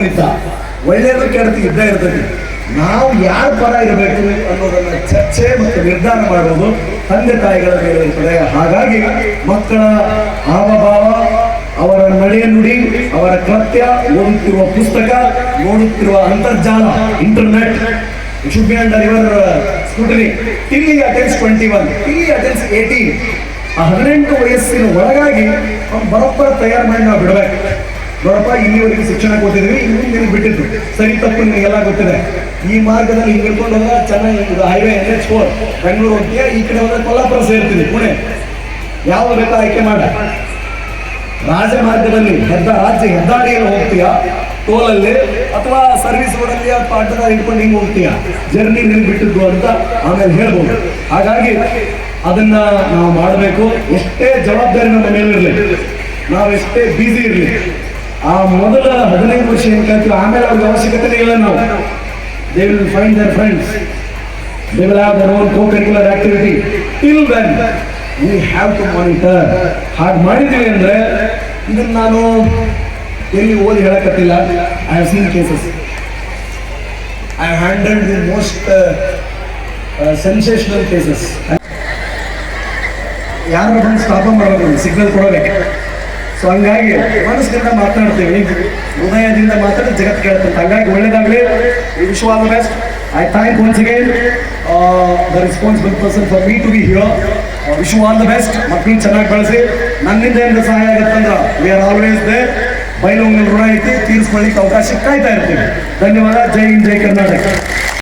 ಒಳ್ಳೆಯದು ಕೆಡತಿ ಇದ್ದೇ ಇರ್ತದೆ. ನಾವು ಯಾರ ಪರ ಇರಬೇಕು ಅನ್ನೋದನ್ನ ಚರ್ಚೆ ಮತ್ತು ನಿರ್ಧಾರ ಮಾಡುವುದು ತಂದೆ ತಾಯಿಗಳ ಮೇಲೆ ಇರ್ತದೆ. ಹಾಗಾಗಿ ಮಕ್ಕಳ ಹಾವಭಾವ, ಅವರ ನಡೆ ನುಡಿ, ಅವರ ಕೃತ್ಯ, ಓದುತ್ತಿರುವ ಪುಸ್ತಕ, ನೋಡುತ್ತಿರುವ ಅಂತರ್ಜಾಲ, ಇಂಟರ್ನೆಟ್ ಶುಡ್ ಟ್ವೆಂಟಿ ಒನ್ ಹದಿನೆಂಟು ವಯಸ್ಸಿನ ಒಳಗಾಗಿ ಬರೋಬ್ಬರ ತಯಾರು ಮಾಡಿ ನಾವು ಬಿಡಬೇಕು. ನೋಡಪ್ಪ, ಇಲ್ಲಿವರೆಗೆ ಶಿಕ್ಷಣ ಕೊಟ್ಟಿದ್ವಿ ಇನ್ನು ನಿನಗೆ ಬಿಟ್ಟಿದ್ದು. ಸರಿ, ತಪ್ಪು ನಿನಗೆಲ್ಲ ಗೊತ್ತಿದೆ. ಈ ಮಾರ್ಗದಲ್ಲಿ ಹಿಂಗೆ ಹಿಡ್ಕೊಂಡು ಚೆನ್ನಾಗಿ ಇದು highway N H four Bengaluru ಹೋಗ್ತೀಯ? ಈ ಕಡೆ ಹೋದ್ರೆ ಕೊಲ್ಲಾಪುರ ಸೇರ್ತೀನಿ ಪುಣೆ. ಯಾವ ಬೇಕಾ ಆಯ್ಕೆ ಮಾಡ. ರಾಜಮಾರ್ಗದಲ್ಲಿ ಹೆದ್ದ ರಾಜ್ಯ ಹೆದ್ದಾರಿಯಲ್ಲಿ ಹೋಗ್ತೀಯಾ? ಟೋಲಲ್ಲಿ ಅಥವಾ ಸರ್ವಿಸ್ ರೋಡಲ್ಲಿ ಅಥವಾ ಅಡ್ಡದ ಹಿಡ್ಕೊಂಡು ಹಿಂಗೆ ಹೋಗ್ತೀಯಾ? ಜರ್ನಿ ನಿನ್ ಬಿಟ್ಟಿದ್ದು ಅಂತ ಆಮೇಲೆ ಹೇಳ್ಬೋದು. ಹಾಗಾಗಿ ಅದನ್ನ ನಾವು ಮಾಡಬೇಕು. ಎಷ್ಟೇ ಜವಾಬ್ದಾರಿ ನಮ್ಮ ಮೇಲಿರಲಿ ಎಷ್ಟೇ ಬ್ಯುಸಿ ಇರಲಿ ಆ ಮೊದಲ ಹದಿನೈದು ವರ್ಷ ಏನು ಕಲ್ತೀವಿ ಆಮೇಲೆ ಅವ್ರಿಗೆ ಅವಶ್ಯಕತೆ ಇಲ್ಲ ನಾವು they will find their friends they will have their own co curricular activity till then we have to monitor ಹಾಗೆ ಮಾಡಿದ್ದೀವಿ ಅಂದ್ರೆ ಇದನ್ನ ನಾನು ಎಲ್ಲಿ ಓದಿ ಹೇಳಕತ್ತಿಲ್ಲ. I have seen cases I handled the most sensational cases ಯಾರು ಬಂದು ಸ್ಟಾಪ್ ಮಾಡೋದು ಸಿಗ್ನಲ್ ಕೊಡೋದಕ್ಕೆ. ಸೊ ಹಂಗಾಗಿ ಮನಸ್ಸಿನಿಂದ ಮಾತನಾಡ್ತೀವಿ. ಹೃದಯದಿಂದ ಮಾತಾಡಿ ಜಗತ್ತು ಕೇಳ್ತಂತ ಹಂಗಾಗಿ ಒಳ್ಳೇದಾಗಲಿ. Wish all the best I thank once again the responsible person for me to be here wish all the best ಮಕ್ಕಳು ಚೆನ್ನಾಗಿ ಬೆಳೆಸಿ. ನನ್ನಿಂದ ಏನು ಸಹಾಯ ಆಗುತ್ತಂದ್ರೆ ವಿ ಆರ್ ಆಲ್ವೇಸ್ ದೇ ಬೈಲು ಋಣ ಐತಿ ತೀರಿಸ್ಕೊಳ್ಳಿಕ್ಕೆ ಅವಕಾಶ ಕಾಯ್ತಾ ಇರ್ತೀವಿ. ಧನ್ಯವಾದ. ಜೈ ಹಿಂದ್, ಜೈ ಕರ್ನಾಟಕ.